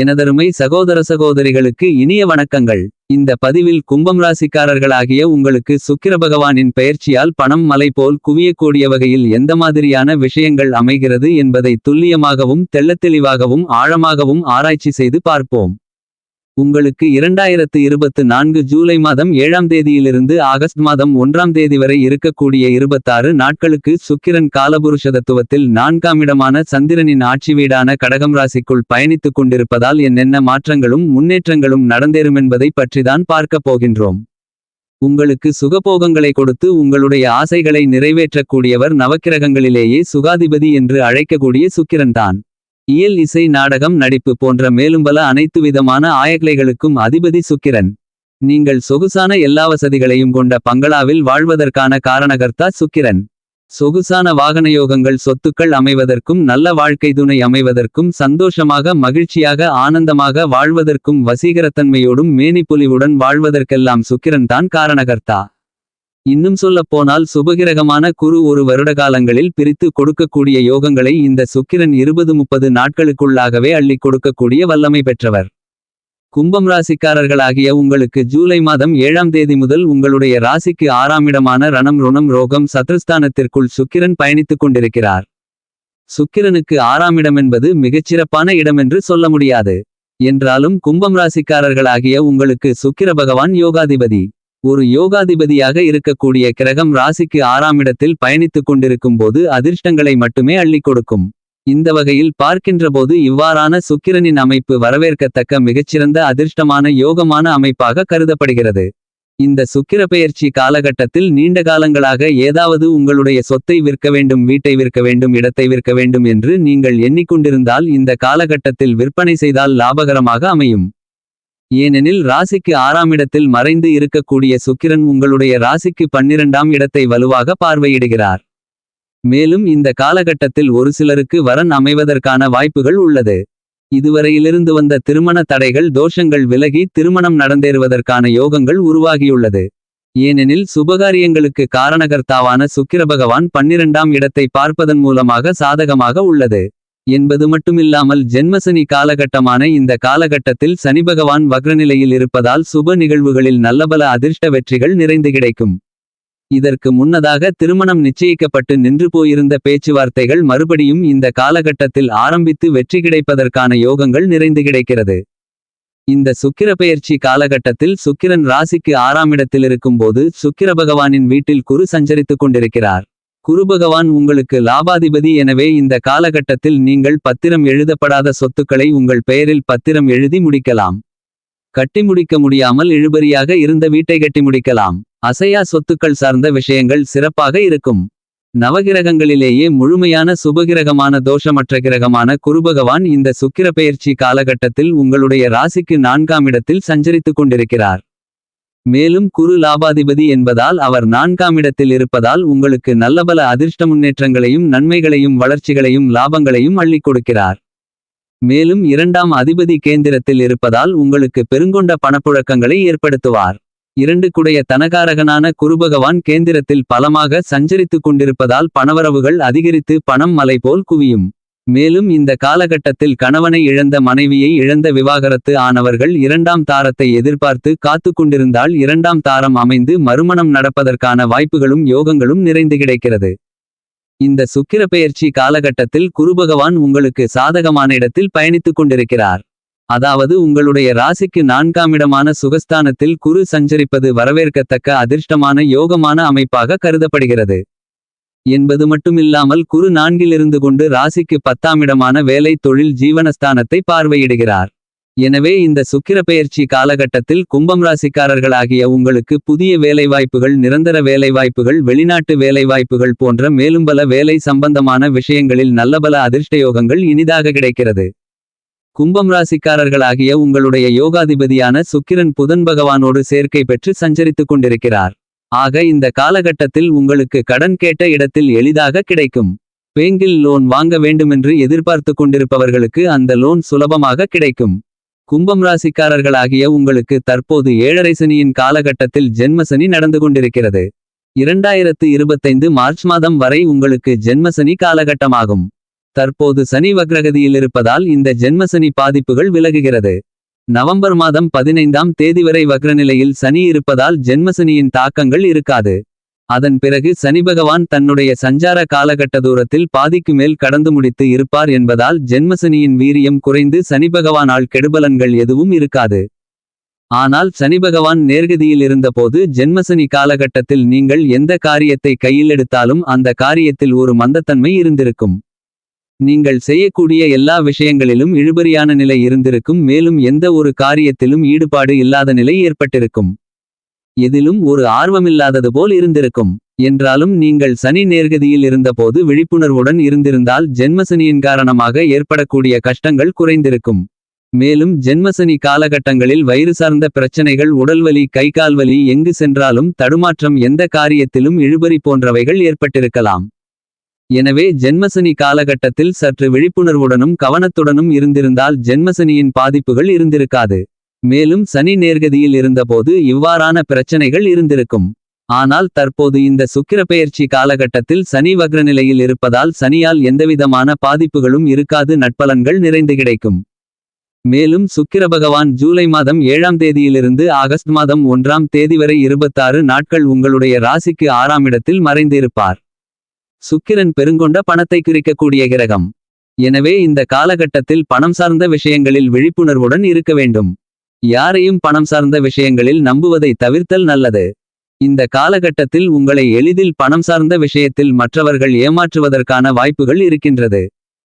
எனதருமை சகோதர சகோதரிகளுக்கு இனிய வணக்கங்கள். இந்த பதிவில் கும்பம் ராசிக்காரர்களாகிய உங்களுக்கு சுக்கிர பகவானின் பெயர்ச்சியால் பணம் மலை போல் குவியக்கூடிய வகையில் எந்த மாதிரியான விஷயங்கள் அமைகிறது என்பதை துல்லியமாகவும் தெள்ளத்தெளிவாகவும் ஆழமாகவும் ஆராய்ச்சி செய்து பார்ப்போம். உங்களுக்கு இரண்டாயிரத்து இருபத்து நான்கு ஜூலை மாதம் ஏழாம் தேதியிலிருந்து ஆகஸ்ட் மாதம் ஒன்றாம் தேதி வரை இருக்கக்கூடிய இருபத்தாறு நாட்களுக்கு சுக்கிரன் காலபுருஷதத்துவத்தில் நான்காம் இடமான சந்திரனின் ஆட்சி வீடான கடகம் ராசிக்குள் பயணித்துக் கொண்டிருப்பதால் என்னென்ன மாற்றங்களும் முன்னேற்றங்களும் நடந்தேறுமென்பதை பற்றிதான் பார்க்கப் போகின்றோம். உங்களுக்கு சுகபோகங்களை கொடுத்து உங்களுடைய ஆசைகளை நிறைவேற்றக்கூடியவர் நவக்கிரகங்களிலேயே சுகாதிபதி என்று அழைக்கக்கூடிய சுக்கிரன்தான். இயல் இசை நாடகம் நடிப்பு போன்ற மேலும் பல அனைத்து விதமான ஆயக்கலைகளுக்கும் அதிபதி சுக்கிரன். நீங்கள் சொகுசான எல்லா வசதிகளையும் கொண்ட பங்களாவில் வாழ்வதற்கான காரணகர்த்தா சுக்கிரன். சொகுசான வாகன யோகங்கள் சொத்துக்கள் அமைவதற்கும் நல்ல வாழ்க்கை துணை அமைவதற்கும் சந்தோஷமாக மகிழ்ச்சியாக ஆனந்தமாக வாழ்வதற்கும் வசீகரத்தன்மையோடும் மேனிப்புலிவுடன் வாழ்வதற்கெல்லாம் சுக்கிரன் தான் காரணகர்த்தா. இன்னும் சொல்லப்போனால் சுபகிரகமான குரு ஒரு வருடகாலங்களில் பிரித்து கொடுக்கக்கூடிய யோகங்களை இந்த சுக்கிரன் இருபது முப்பது நாட்களுக்குள்ளாகவே அள்ளிக் கொடுக்கக்கூடிய வல்லமை பெற்றவர். கும்பம் ராசிக்காரர்களாகிய உங்களுக்கு ஜூலை மாதம் ஏழாம் தேதி முதல் உங்களுடைய ராசிக்கு ஆறாம் இடமான ரணம் ருணம் ரோகம் சத்ருஸ்தானத்திற்குள் சுக்கிரன் பயணித்துக் கொண்டிருக்கிறார். சுக்கிரனுக்கு ஆறாம் இடம் என்பது மிகச்சிறப்பான என்று சொல்ல முடியாது. என்றாலும் கும்பம் ராசிக்காரர்களாகிய உங்களுக்கு சுக்கிர பகவான் யோகாதிபதி. ஒரு யோகாதிபதியாக இருக்கக்கூடிய கிரகம் ராசிக்கு ஆறாம் இடத்தில் பயணித்துக் கொண்டிருக்கும் போது அதிர்ஷ்டங்களை மட்டுமே அள்ளிக் கொடுக்கும். இந்த வகையில் பார்க்கின்றபோது இவ்வாறான சுக்கிரனின் அமைப்பு வரவேற்கத்தக்க மிகச்சிறந்த அதிர்ஷ்டமான யோகமான அமைப்பாக கருதப்படுகிறது. இந்த சுக்கிர பெயர்ச்சி காலகட்டத்தில் நீண்ட காலங்களாக ஏதாவது உங்களுடைய சொத்தை விற்க வேண்டும் வீட்டை விற்க வேண்டும் இடத்தை விற்க வேண்டும் என்று நீங்கள் எண்ணிக்கொண்டிருந்தால் இந்த காலகட்டத்தில் விற்பனை செய்தால் லாபகரமாக அமையும். ஏனெனில் ராசிக்கு ஆறாம் இடத்தில் மறைந்து இருக்கக்கூடிய சுக்கிரன் உங்களுடைய ராசிக்கு பன்னிரண்டாம் இடத்தை வலுவாக பார்வையிடுகிறார். மேலும் இந்த காலகட்டத்தில் ஒரு சிலருக்கு வரன் அமைவதற்கான வாய்ப்புகள் உள்ளது. இதுவரையிலிருந்து வந்த திருமண தடைகள் தோஷங்கள் விலகி திருமணம் நடந்தேறுவதற்கான யோகங்கள் உருவாகியுள்ளது. ஏனெனில் சுபகாரியங்களுக்கு காரணகர்த்தாவான சுக்கிர பகவான் பன்னிரண்டாம் இடத்தை பார்ப்பதன் மூலமாக சாதகமாக உள்ளது. என்பது மட்டுமில்லாமல் ஜென்மசனி காலகட்டமான இந்த காலகட்டத்தில் சனி பகவான் வக்ரநிலையில் இருப்பதால் சுப நிகழ்வுகளில் நல்லபல அதிர்ஷ்ட வெற்றிகள் நிறைந்து கிடைக்கும். இதற்கு முன்னதாக திருமணம் நிச்சயிக்கப்பட்டு நின்று போயிருந்த பேச்சுவார்த்தைகள் மறுபடியும் இந்த காலகட்டத்தில் ஆரம்பித்து வெற்றி கிடைப்பதற்கான யோகங்கள் நிறைந்து கிடைக்கிறது. இந்த சுக்கிர பெயர்ச்சி காலகட்டத்தில் சுக்கிரன் ராசிக்கு ஆறாம் இடத்தில் இருக்கும்போது சுக்கிர பகவானின் வீட்டில் குரு சஞ்சரித்துக் கொண்டிருக்கிறார். குருபகவான் உங்களுக்கு லாபாதிபதி எனவே இந்த காலகட்டத்தில் நீங்கள் பத்திரம் எழுதப்படாத சொத்துக்களை உங்கள் பெயரில் பத்திரம் எழுதி முடிக்கலாம். கட்டி முடிக்க முடியாமல் இழுபறியாக இருந்த வீட்டை கட்டி முடிக்கலாம். அசையா சொத்துக்கள் சார்ந்த விஷயங்கள் சிறப்பாக இருக்கும். நவகிரகங்களிலேயே முழுமையான சுபகிரகமான தோஷமற்ற கிரகமான குருபகவான் இந்த சுக்கிர பெயர்ச்சி காலகட்டத்தில் உங்களுடைய ராசிக்கு நான்காம் இடத்தில் சஞ்சரித்துக் கொண்டிருக்கிறார். மேலும் குரு லாபாதிபதி என்பதால் அவர் நான்காம் இடத்தில் இருப்பதால் உங்களுக்கு நல்லபல அதிர்ஷ்ட முன்னேற்றங்களையும் நன்மைகளையும் வளர்ச்சிகளையும் லாபங்களையும் அள்ளிக் கொடுக்கிறார். மேலும் இரண்டாம் அதிபதி கேந்திரத்தில் இருப்பதால் உங்களுக்கு பெருங்கொண்ட பணப்புழக்கங்களை ஏற்படுத்துவார். இரண்டு குடைய தனகாரகனான குருபகவான் கேந்திரத்தில் பலமாக சஞ்சரித்துக் கொண்டிருப்பதால் பணவரவுகள் அதிகரித்து பணம் மலை போல் குவியும். மேலும் இந்த காலகட்டத்தில் கணவனை இழந்த மனைவியை இழந்த விவாகரத்து ஆனவர்கள் இரண்டாம் தாரத்தை எதிர்பார்த்து காத்து கொண்டிருந்தால் இரண்டாம் தாரம் அமைந்து மறுமணம் நடப்பதற்கான வாய்ப்புகளும் யோகங்களும் நிறைந்து கிடைக்கிறது. இந்த சுக்கிர பெயர்ச்சி காலகட்டத்தில் குருபகவான் உங்களுக்கு சாதகமான இடத்தில் பயணித்துக் கொண்டிருக்கிறார். அதாவது உங்களுடைய ராசிக்கு நான்காம் இடமான சுகஸ்தானத்தில் குரு சஞ்சரிப்பது வரவேற்கத்தக்க அதிர்ஷ்டமான யோகமான அமைப்பாக கருதப்படுகிறது. என்பது மட்டுமில்லாமல் குரு நான்கிலிருந்து கொண்டு ராசிக்கு பத்தாம் இடமான வேலை தொழில் ஜீவனஸ்தானத்தை பார்வையிடுகிறார். எனவே இந்த சுக்கிர பெயர்ச்சி காலகட்டத்தில் கும்பம் ராசிக்காரர்களாகிய உங்களுக்கு புதிய வேலைவாய்ப்புகள் நிரந்தர வேலைவாய்ப்புகள் வெளிநாட்டு வேலைவாய்ப்புகள் போன்ற மேலும் பல வேலை சம்பந்தமான விஷயங்களில் நல்லபல அதிர்ஷ்டயோகங்கள் இனிதாக கிடைக்கிறது. கும்பம் ராசிக்காரர்களாகிய உங்களுடைய யோகாதிபதியான சுக்கிரன் புதன் பகவானோடு சேர்க்கை பெற்று சஞ்சரித்துக் கொண்டிருக்கிறார். ஆக இந்த காலகட்டத்தில் உங்களுக்கு கடன் கேட்ட இடத்தில் எளிதாக கிடைக்கும். பேங்கில் லோன் வாங்க வேண்டுமென்று எதிர்பார்த்து கொண்டிருப்பவர்களுக்கு அந்த லோன் சுலபமாக கிடைக்கும். கும்பம் ராசிக்காரர்களாகிய உங்களுக்கு தற்போது ஏழரை சனியின் காலகட்டத்தில் ஜென்மசனி நடந்து கொண்டிருக்கிறது. இரண்டாயிரத்து இருபத்தைந்து மார்ச் மாதம் வரை உங்களுக்கு ஜென்மசனி காலகட்டமாகும். தற்போது சனி வக்ரகதியில் இருப்பதால் இந்த ஜென்மசனி பாதிப்புகள் விலகுகிறது. நவம்பர் மாதம் பதினைந்தாம் தேதி வரை வக்ரநிலையில் சனி இருப்பதால் ஜென்மசனியின் தாக்கங்கள் இருக்காது. அதன் பிறகு சனி பகவான் தன்னுடைய சஞ்சார காலகட்ட தூரத்தில் பாதிக்கு மேல் கடந்து முடித்து இருப்பார் என்பதால் ஜென்மசனியின் வீரியம் குறைந்து சனி பகவானால் கெடுபலன்கள் எதுவும் இருக்காது. ஆனால் சனி பகவான் நேர்கதியில் இருந்தபோது ஜென்மசனி காலகட்டத்தில் நீங்கள் எந்த காரியத்தை கையில் எடுத்தாலும் அந்த காரியத்தில் ஒரு மந்தத்தன்மை இருந்திருக்கும். நீங்கள் செய்யக்கூடிய எல்லா விஷயங்களிலும் இழுபறியான நிலை இருந்திருக்கும் மேலும் எந்த ஒரு காரியத்திலும் ஈடுபாடு இல்லாத நிலை ஏற்பட்டிருக்கும். எதிலும் ஒரு ஆர்வமில்லாதது போல் இருந்திருக்கும். என்றாலும் நீங்கள் சனி நேர்கதியில் இருந்தபோது விழிப்புணர்வுடன் இருந்திருந்தால் ஜென்மசனியின் காரணமாக ஏற்படக்கூடிய கஷ்டங்கள் குறைந்திருக்கும். மேலும் ஜென்மசனி காலகட்டங்களில் வயிறு சார்ந்த பிரச்சனைகள் உடல்வலி கைகால்வலி எங்கு சென்றாலும் தடுமாற்றம் எந்த காரியத்திலும் இழுபறி போன்றவைகள் ஏற்பட்டிருக்கலாம். எனவே ஜென்மசனி காலகட்டத்தில் சற்று விழிப்புணர்வுடனும் கவனத்துடனும் இருந்திருந்தால் ஜென்மசனியின் பாதிப்புகள் இருந்திருக்காது. மேலும் சனி நேர்கதியில் இருந்தபோது இவ்வாறான பிரச்சனைகள் இருந்திருக்கும். ஆனால் தற்போது இந்த சுக்கிரப்பெயர்ச்சி காலகட்டத்தில் சனி வக்ரநிலையில் இருப்பதால் சனியால் எந்தவிதமான பாதிப்புகளும் இருக்காது நட்பலன்கள் நிறைந்து கிடைக்கும். மேலும் சுக்கிர பகவான் ஜூலை மாதம் ஏழாம் தேதியிலிருந்து ஆகஸ்ட் மாதம் ஒன்றாம் தேதி வரை இருபத்தாறு நாட்கள் உங்களுடைய ராசிக்கு ஆறாம் இடத்தில் மறைந்திருப்பார். சுக்கிரன் பெருங்கொண்ட பணத்தை குறிக்கக்கூடிய கிரகம். எனவே இந்த காலகட்டத்தில் பணம் சார்ந்த விஷயங்களில் விழிப்புணர்வுடன் இருக்க வேண்டும். யாரையும் பணம் சார்ந்த விஷயங்களில் நம்புவதை தவிர்த்தல் நல்லது. இந்த காலகட்டத்தில் உங்களை எளிதில் பணம் சார்ந்த விஷயத்தில் மற்றவர்கள் ஏமாற்றுவதற்கான வாய்ப்புகள் இருக்கின்றது.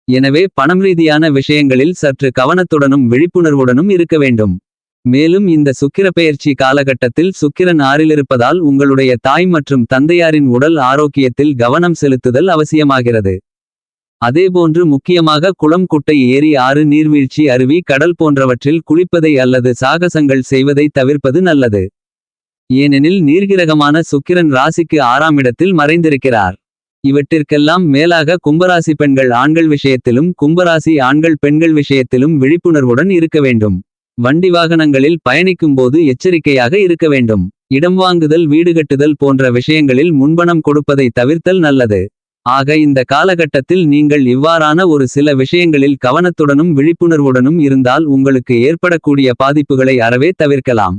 எனவே பணம் ரீதியான விஷயங்களில் சற்று கவனத்துடனும் விழிப்புணர்வுடனும் இருக்க வேண்டும். மேலும் இந்த சுக்கிரப்பெயர்ச்சி காலகட்டத்தில் சுக்கிரன் ஆறிலிருப்பதால் உங்களுடைய தாய் மற்றும் தந்தையாரின் உடல் ஆரோக்கியத்தில் கவனம் செலுத்துதல் அவசியமாகிறது. அதேபோன்று முக்கியமாக குளம் குட்டை ஏரி ஆறு நீர்வீழ்ச்சி அருவி கடல் போன்றவற்றில் குளிப்பதை அல்லது சாகசங்கள் செய்வதை தவிர்ப்பது நல்லது. ஏனெனில் நீர்கிரகமான சுக்கிரன் ராசிக்கு ஆறாம் இடத்தில் மறைந்திருக்கிறார். இவற்றிற்கெல்லாம் மேலாக கும்பராசி பெண்கள் ஆண்கள் விஷயத்திலும் கும்பராசி ஆண்கள் பெண்கள் விஷயத்திலும் விழிப்புணர்வுடன் இருக்க வேண்டும். வண்டி வாகனங்களில் பயணிக்கும்போது எச்சரிக்கையாக இருக்க வேண்டும். இடம் வாங்குதல் வீடு கட்டுதல் போன்ற விஷயங்களில் முன்பணம் கொடுப்பதை தவிர்த்தல் நல்லது. ஆக இந்த காலகட்டத்தில் நீங்கள் இவ்வாறான ஒரு சில விஷயங்களில் கவனத்துடனும் விழிப்புணர்வுடனும் இருந்தால் உங்களுக்கு ஏற்படக்கூடிய பாதிப்புகளை அறவே தவிர்க்கலாம்.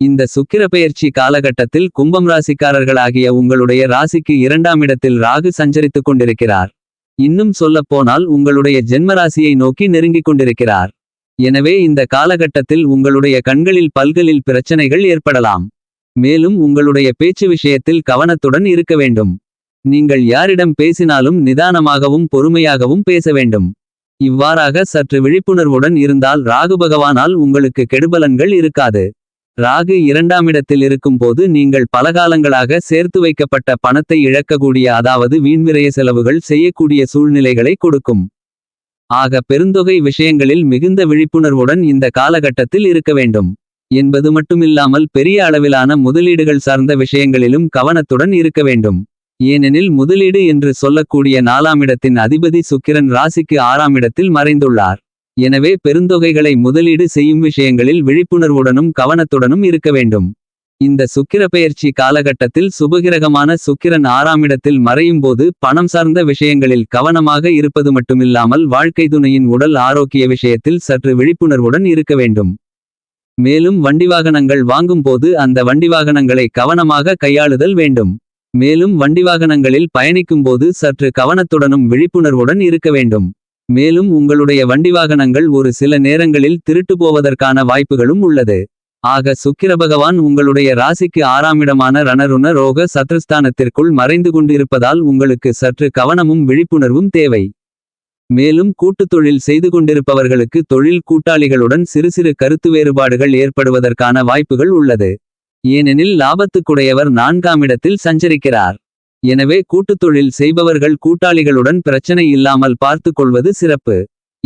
இந்த சுக்கிரப்பெயர்ச்சி காலகட்டத்தில் கும்பம் ராசிக்காரர்களாகிய உங்களுடைய ராசிக்கு இரண்டாம் இடத்தில் ராகு சஞ்சரித்துக் கொண்டிருக்கிறார். இன்னும் சொல்லப்போனால் உங்களுடைய ஜென்மராசியை நோக்கி நெருங்கிக் கொண்டிருக்கிறார். எனவே இந்த காலகட்டத்தில் உங்களுடைய கண்களில் பல்களில் பிரச்சனைகள் ஏற்படலாம். மேலும் உங்களுடைய பேச்சு விஷயத்தில் கவனத்துடன் இருக்க வேண்டும். நீங்கள் யாரிடம் பேசினாலும் நிதானமாகவும் பொறுமையாகவும் பேச வேண்டும். இவ்வாறாக சற்று விழிப்புணர்வுடன் இருந்தால் ராகு பகவானால் உங்களுக்கு கெடுபலன்கள் இருக்காது. ராகு இரண்டாம் இடத்தில் இருக்கும்போது நீங்கள் பலகாலங்களாக சேர்த்து வைக்கப்பட்ட பணத்தை இழக்கக்கூடிய அதாவது வீண்விரய செலவுகள் செய்யக்கூடிய சூழ்நிலைகளை கொடுக்கும். ஆக பெருந்தொகை விஷயங்களில் மிகுந்த விழிப்புணர்வுடன் இந்த காலகட்டத்தில் இருக்க வேண்டும். என்பது மட்டுமில்லாமல் பெரிய அளவிலான முதலீடுகள் சார்ந்த விஷயங்களிலும் கவனத்துடன் இருக்க வேண்டும். ஏனெனில் முதலீடு என்று சொல்லக்கூடிய நாலாம் இடத்தின் அதிபதி சுக்கிரன் ராசிக்கு ஆறாம் இடத்தில் மறைந்துள்ளார். எனவே பெருந்தொகைகளை முதலீடு செய்யும் விஷயங்களில் விழிப்புணர்வுடனும் கவனத்துடனும் இருக்க வேண்டும். இந்த சுக்கிரப்பெயர்ச்சி காலகட்டத்தில் சுபகிரகமான சுக்கிரன் ஆறாம் இடத்தில் மறையும்போது பணம் சார்ந்த விஷயங்களில் கவனமாக இருப்பது மட்டுமில்லாமல் வாழ்க்கை துணையின் உடல் ஆரோக்கிய விஷயத்தில் சற்று விழிப்புணர்வுடன் இருக்க வேண்டும். மேலும் வண்டிவாகனங்கள் வாங்கும்போது அந்த வண்டிவாகனங்களை கவனமாக கையாளுதல் வேண்டும். மேலும் வண்டிவாகனங்களில் பயணிக்கும்போது சற்று கவனத்துடனும் விழிப்புணர்வுடன் இருக்க வேண்டும். மேலும் உங்களுடைய வண்டிவாகனங்கள் ஒரு சில நேரங்களில் திருட்டு போவதற்கான வாய்ப்புகளும் உள்ளது. ஆக சுக்கிர பகவான் உங்களுடைய ராசிக்கு ஆறாமிடமான ரணருண ரோக சத்ருஸ்தானத்திற்குள் மறைந்து கொண்டிருப்பதால் உங்களுக்கு சற்று கவனமும் விழிப்புணர்வும் தேவை. மேலும் கூட்டுத் தொழில் செய்து கொண்டிருப்பவர்களுக்கு தொழில் கூட்டாளிகளுடன் சிறு சிறு கருத்து வேறுபாடுகள் ஏற்படுவதற்கான வாய்ப்புகள் உள்ளது. ஏனெனில் லாபத்துக்குடையவர் நான்காம் இடத்தில் சஞ்சரிக்கிறார். எனவே கூட்டுத் தொழில் செய்பவர்கள் கூட்டாளிகளுடன் பிரச்சனை இல்லாமல் பார்த்து கொள்வது சிறப்பு.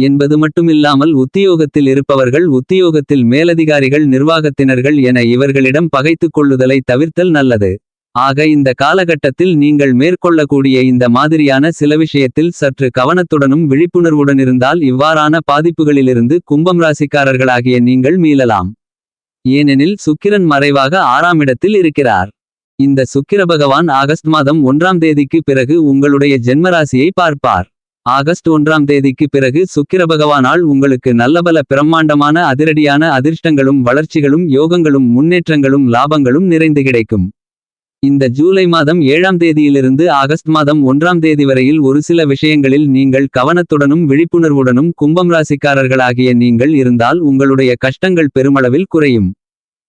என்பது மட்டுமில்லாமல் உத்தியோகத்தில் இருப்பவர்கள் உத்தியோகத்தில் மேலதிகாரிகள் நிர்வாகத்தினர்கள் என இவர்களிடம் பகைத்துக் கொள்ளுதலை தவிர்த்தல் நல்லது. ஆக இந்த காலகட்டத்தில் நீங்கள் மேற்கொள்ளக்கூடிய இந்த மாதிரியான சில விஷயத்தில் சற்று கவனத்துடனும் விழிப்புணர்வுடன் இருந்தால் இவ்வாறான பாதிப்புகளிலிருந்து கும்பம் ராசிக்காரர்களாகிய நீங்கள் மீளலாம். ஏனெனில் சுக்கிரன் மறைவாக ஆறாம் இடத்தில் இருக்கிறார். இந்த சுக்கிர பகவான் ஆகஸ்ட் மாதம் ஒன்றாம் தேதிக்கு பிறகு உங்களுடைய ஜென்மராசியை பார்ப்பார். ஆகஸ்ட் ஒன்றாம் தேதிக்கு பிறகு சுக்கிர பகவானால் உங்களுக்கு நல்லபல பிரம்மாண்டமான அதிரடியான அதிர்ஷ்டங்களும் வளர்ச்சிகளும் யோகங்களும் முன்னேற்றங்களும் லாபங்களும் நிறைந்து கிடைக்கும். இந்த ஜூலை மாதம் ஏழாம் தேதியிலிருந்து ஆகஸ்ட் மாதம் ஒன்றாம் தேதி வரையில் ஒரு சில விஷயங்களில் நீங்கள் கவனத்துடனும் விழிப்புணர்வுடனும் கும்பம் ராசிக்காரர்களாகிய நீங்கள் இருந்தால் உங்களுடைய கஷ்டங்கள் பெருமளவில் குறையும்.